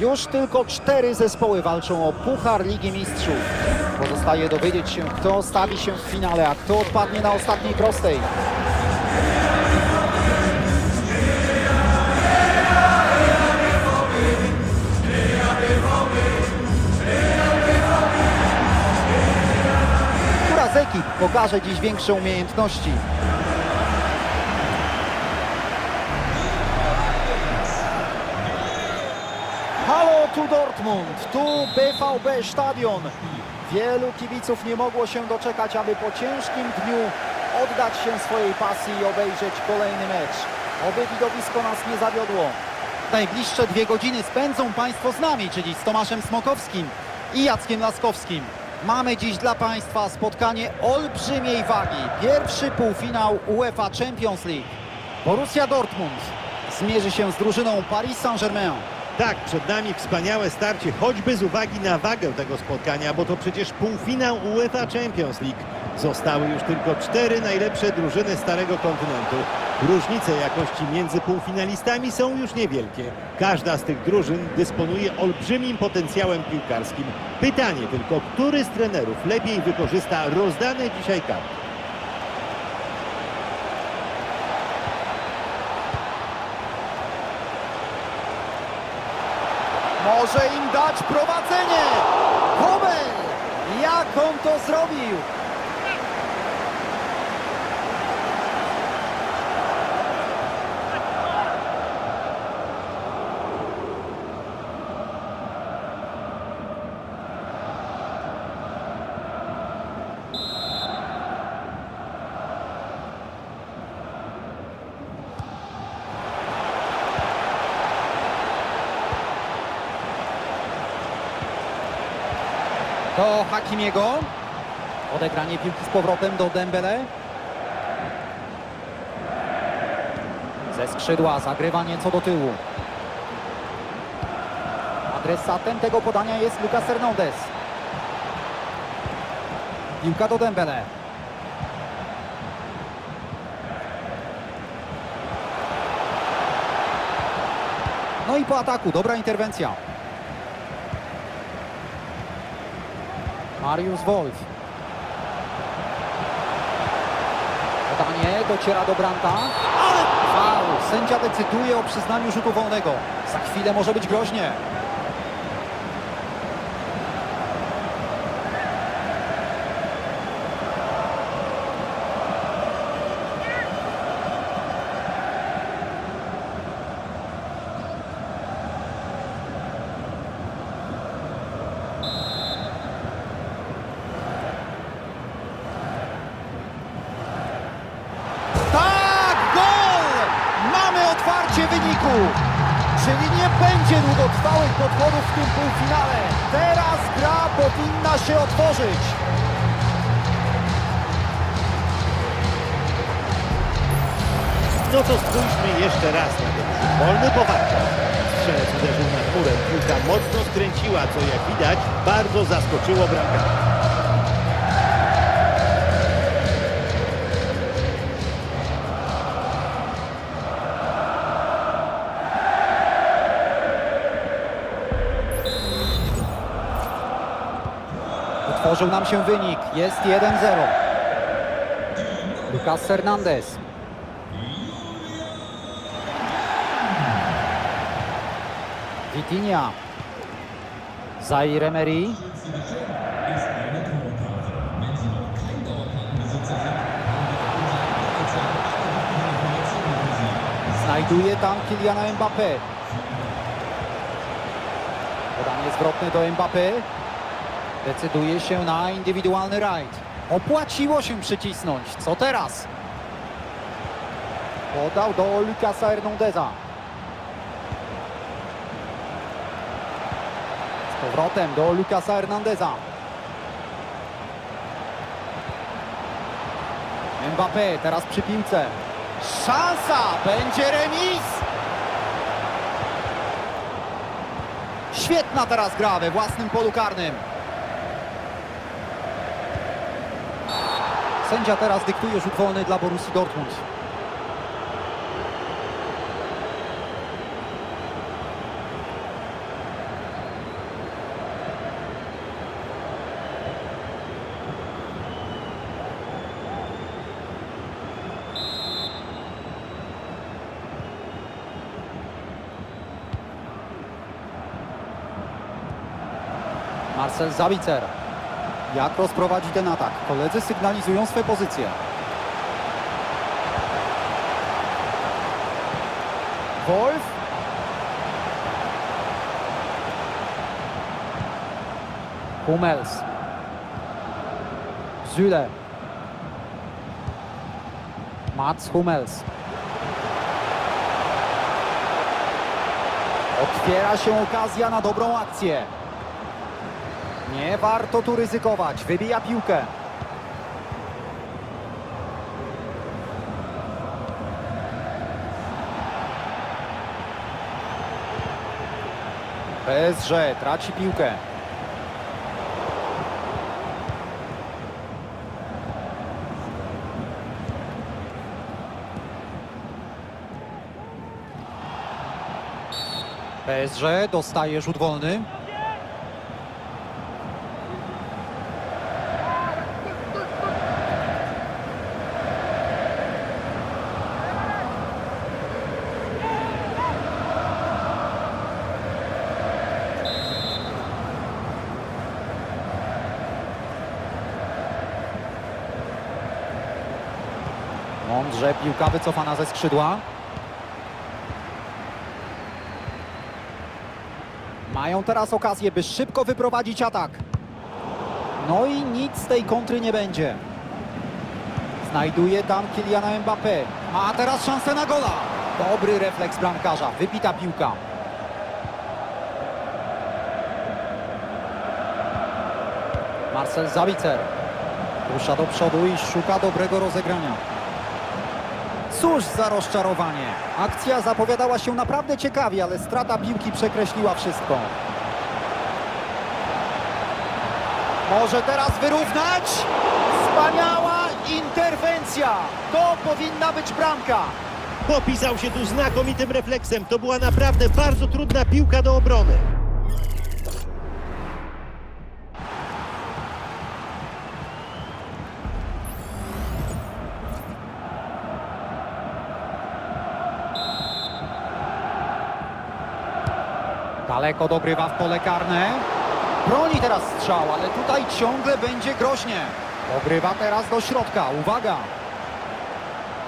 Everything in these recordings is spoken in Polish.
Już tylko cztery zespoły walczą o Puchar Ligi Mistrzów. Pozostaje dowiedzieć się, kto stawi się w finale, a kto odpadnie na ostatniej prostej. Która z ekip pokaże dziś większe umiejętności? Tu Dortmund, tu BVB Stadion. Wielu kibiców nie mogło się doczekać, aby po ciężkim dniu oddać się swojej pasji i obejrzeć kolejny mecz. Oby widowisko nas nie zawiodło. Najbliższe dwie godziny spędzą Państwo z nami, czyli z Tomaszem Smokowskim i Jackiem Laskowskim. Mamy dziś dla Państwa spotkanie olbrzymiej wagi. Pierwszy półfinał UEFA Champions League. Borussia Dortmund zmierzy się z drużyną Paris Saint-Germain. Tak, przed nami wspaniałe starcie, choćby z uwagi na wagę tego spotkania, bo to przecież półfinał UEFA Champions League. Zostały już tylko cztery najlepsze drużyny Starego Kontynentu. Różnice jakości między półfinalistami są już niewielkie. Każda z tych drużyn dysponuje olbrzymim potencjałem piłkarskim. Pytanie tylko, który z trenerów lepiej wykorzysta rozdane dzisiaj karty? Może im dać prowadzenie! Kobel! Jak on to zrobił? Do Hakimiego. Odegranie piłki z powrotem do Dembele. Ze skrzydła zagrywa nieco do tyłu. Adresatem tego podania jest Lucas Hernandez. Piłka do Dembele. No i po ataku, dobra interwencja. Mariusz Wolf. Podanie dociera do Branta. Ale faul. Sędzia decyduje o przyznaniu rzutu wolnego. Za chwilę może być groźnie. Tak, gol! Mamy Czyli nie będzie długotrwałych podchodów w tym półfinale. Teraz gra powinna się otworzyć. No to spójrzmy jeszcze raz na ten wolny po. Strzelec uderzył nad murem, piłka mocno skręciła, co jak widać bardzo zaskoczyło bramkarza. Otworzył nam się wynik. Jest 1-0. Lucas Hernandez. Vitinha. Zaire Emery. Znajduje tam Kyliana Mbappé. Podanie zwrotne do Mbappé. Decyduje się na indywidualny rajd. Opłaciło się przycisnąć. Co teraz? Podał do Lucasa Hernandeza. Z powrotem do Lucasa Hernandeza. Mbappé teraz przy piłce. Szansa! Będzie remis! Świetna teraz gra we własnym polu karnym. Sędzia teraz dyktuje rzut wolny dla Borussii Dortmund. Marcel Zabicer. Jak rozprowadzi ten atak? Koledzy sygnalizują swe pozycje. Wolf. Hummels. Süle. Mats Hummels. Otwiera się okazja na dobrą akcję. Nie warto tu ryzykować. Wybija piłkę. PSG traci piłkę. PSG dostaje rzut wolny. Mądrze piłka wycofana ze skrzydła. Mają teraz okazję, by szybko wyprowadzić atak. No i nic z tej kontry nie będzie. Znajduje tam Kyliana Mbappé. Ma teraz szansę na gola. Dobry refleks bramkarza. Wypita piłka. Marcel Zabicer. Rusza do przodu i szuka dobrego rozegrania. Cóż za rozczarowanie. Akcja zapowiadała się naprawdę ciekawie, ale strata piłki przekreśliła wszystko. Może teraz wyrównać? Wspaniała interwencja! To powinna być bramka. Popisał się tu znakomitym refleksem. To była naprawdę bardzo trudna piłka do obrony. Daleko dogrywa w pole karne. Broni teraz strzał, ale tutaj ciągle będzie groźnie. Dogrywa teraz do środka. Uwaga!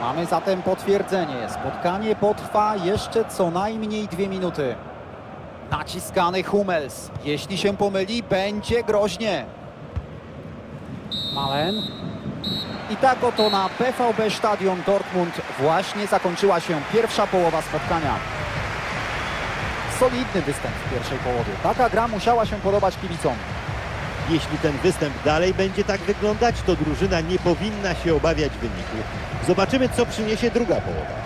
Mamy zatem potwierdzenie. Spotkanie potrwa jeszcze co najmniej dwie minuty. Naciskany Hummels. Jeśli się pomyli, będzie groźnie. Malen. I tak oto na PVB Stadion Dortmund właśnie zakończyła się pierwsza połowa spotkania solidny występ w pierwszej połowie. Taka gra musiała się podobać kibicom. Jeśli ten występ dalej będzie tak wyglądać, to drużyna nie powinna się obawiać wyniku. Zobaczymy, co przyniesie druga połowa.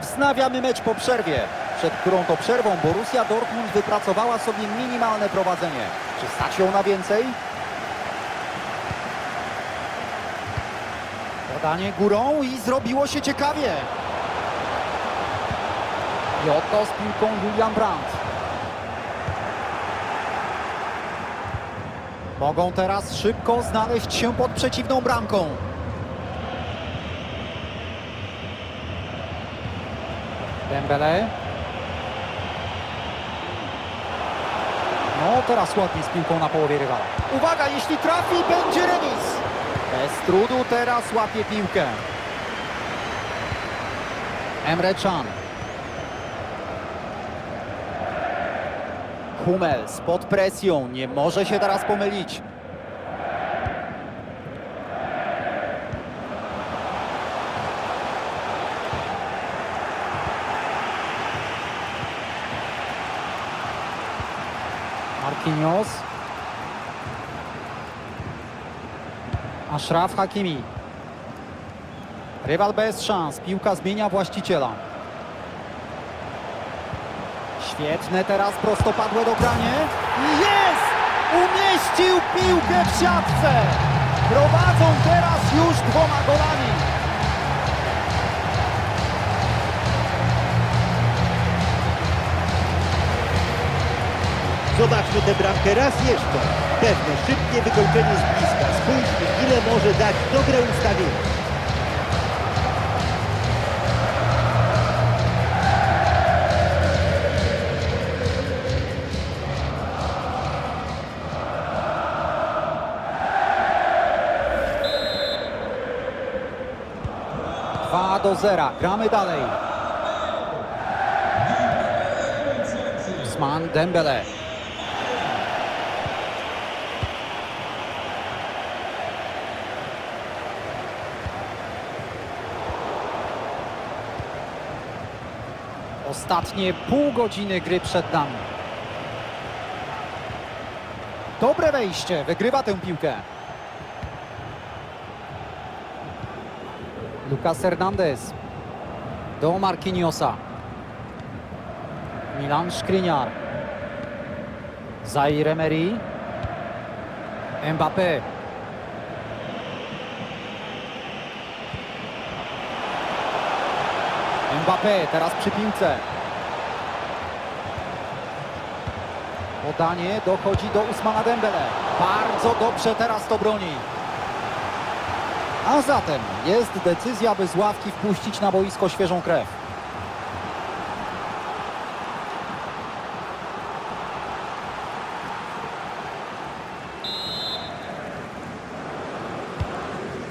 Wznawiamy mecz po przerwie, przed którą to przerwą Borussia Dortmund wypracowała sobie minimalne prowadzenie. Czy stać ją na więcej? Podanie górą i zrobiło się ciekawie. I oto z piłką Julian Brandt. Mogą teraz szybko znaleźć się pod przeciwną bramką. Dembele. No teraz ładnie z piłką na połowie rywala. Uwaga, jeśli trafi, będzie remis. Bez trudu teraz łapie piłkę. Emre Can. Hummels pod presją, nie może się teraz pomylić. Marquinhos. Ashraf Hakimi. Rywal bez szans. Piłka zmienia właściciela. Świetne teraz prostopadłe dogranie. Jest! Umieścił piłkę w siatce. Prowadzą teraz już dwoma golami. Zobaczmy tę bramkę raz jeszcze. Pewne, szybkie wykończenie z bliska. Spójrzmy, ile może dać dobre ustawienie. do zera. Gramy dalej. Usman Dembele. Ostatnie pół godziny gry przed nami. Dobre wejście, wygrywa tę piłkę. Lucas Hernandez do Marquinhosa. Milan Skriniar. Zaire Emery. Mbappé. Mbappé teraz przy piłce. Podanie dochodzi do Usmana Dembele. Bardzo dobrze teraz to broni. A zatem jest decyzja, by z ławki wpuścić na boisko świeżą krew.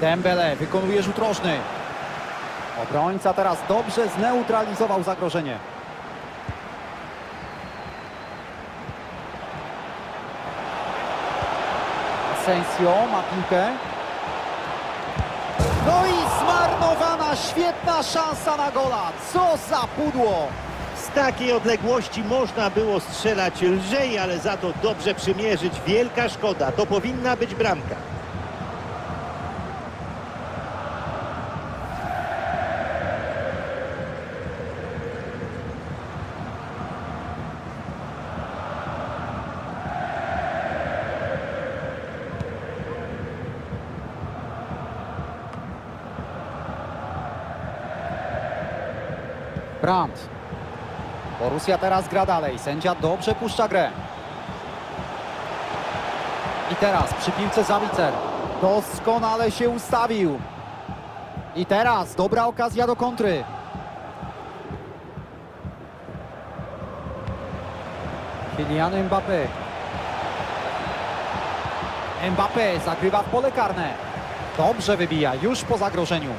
Dembele wykonuje rzut rożny. Obrońca teraz dobrze zneutralizował zagrożenie. Asensio ma piłkę. No i zmarnowana świetna szansa na gola. Co za pudło! Z takiej odległości można było strzelać lżej, ale za to dobrze przymierzyć. Wielka szkoda. To powinna być bramka. Brandt. Borussia teraz gra dalej. Sędzia dobrze puszcza grę. I teraz przy piłce Zawicer. Doskonale się ustawił. I teraz dobra okazja do kontry. Kylian Mbappé. Mbappé zagrywa w pole karne. Dobrze wybija, już po zagrożeniu.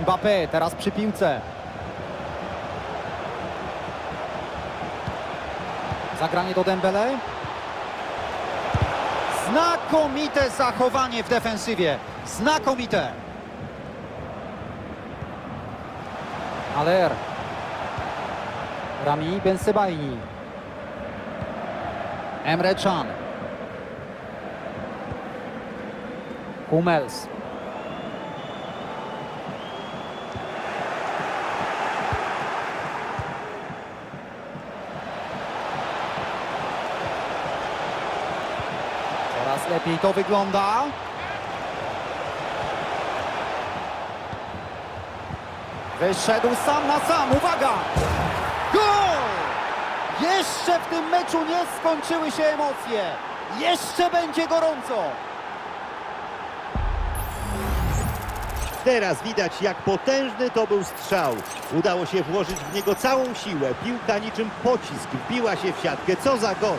Mbappé teraz przy piłce. Zagranie do Dembele. Znakomite zachowanie w defensywie. Znakomite. Aler. Rami Bensebaini. Emre Can. Hummels. Lepiej to wygląda. Wyszedł sam na sam. Uwaga! Gol! Jeszcze w tym meczu nie skończyły się emocje. Jeszcze będzie gorąco. Teraz widać, jak potężny to był strzał. Udało się włożyć w niego całą siłę. Piłka niczym pocisk wbiła się w siatkę. Co za gol!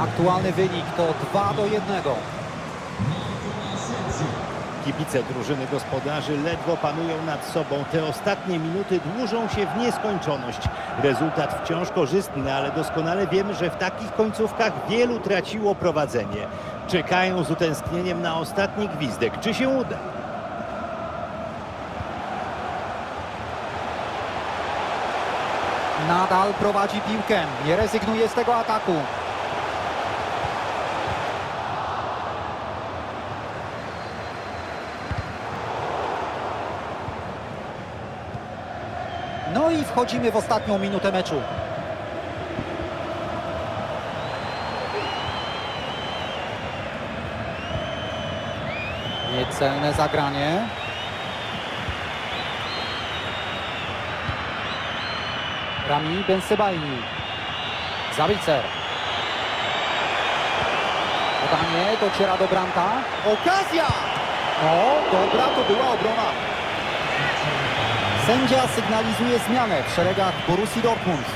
Aktualny wynik to 2 do 1. Kibice drużyny gospodarzy ledwo panują nad sobą. Te ostatnie minuty dłużą się w nieskończoność. Rezultat wciąż korzystny, ale doskonale wiemy, że w takich końcówkach wielu traciło prowadzenie. Czekają z utęsknieniem na ostatni gwizdek. Czy się uda? Nadal prowadzi piłkę. Nie rezygnuje z tego ataku. No i wchodzimy w ostatnią minutę meczu. Niecelne zagranie. Rami Bensebaini. Zawicer. Podanie dociera do Branta. Okazja! No, dobra to była obrona. Sędzia sygnalizuje zmianę w szeregach Borussii Dortmund.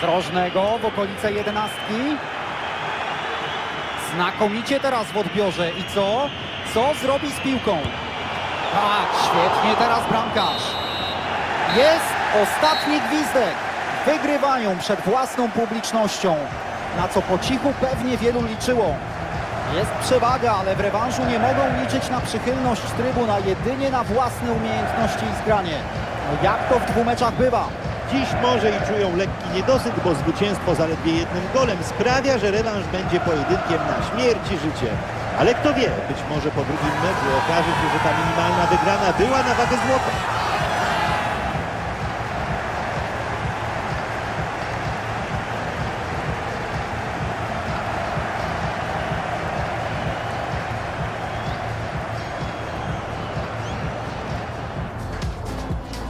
Z rożnego w okolice jedenastki. Znakomicie teraz w odbiorze. I co? Co zrobi z piłką? Tak, świetnie teraz bramkarz. Jest ostatni gwizdek. Wygrywają przed własną publicznością, na co po cichu pewnie wielu liczyło. Jest przewaga, ale w rewanżu nie mogą liczyć na przychylność trybun, a jedynie na własne umiejętności i zgranie. No jak to w dwóch meczach bywa? Dziś może i czują lekki niedosyt, bo zwycięstwo zaledwie jednym golem sprawia, że rewanż będzie pojedynkiem na śmierć i życie. Ale kto wie, być może po drugim meczu okaże się, że ta minimalna wygrana była na wagę złota.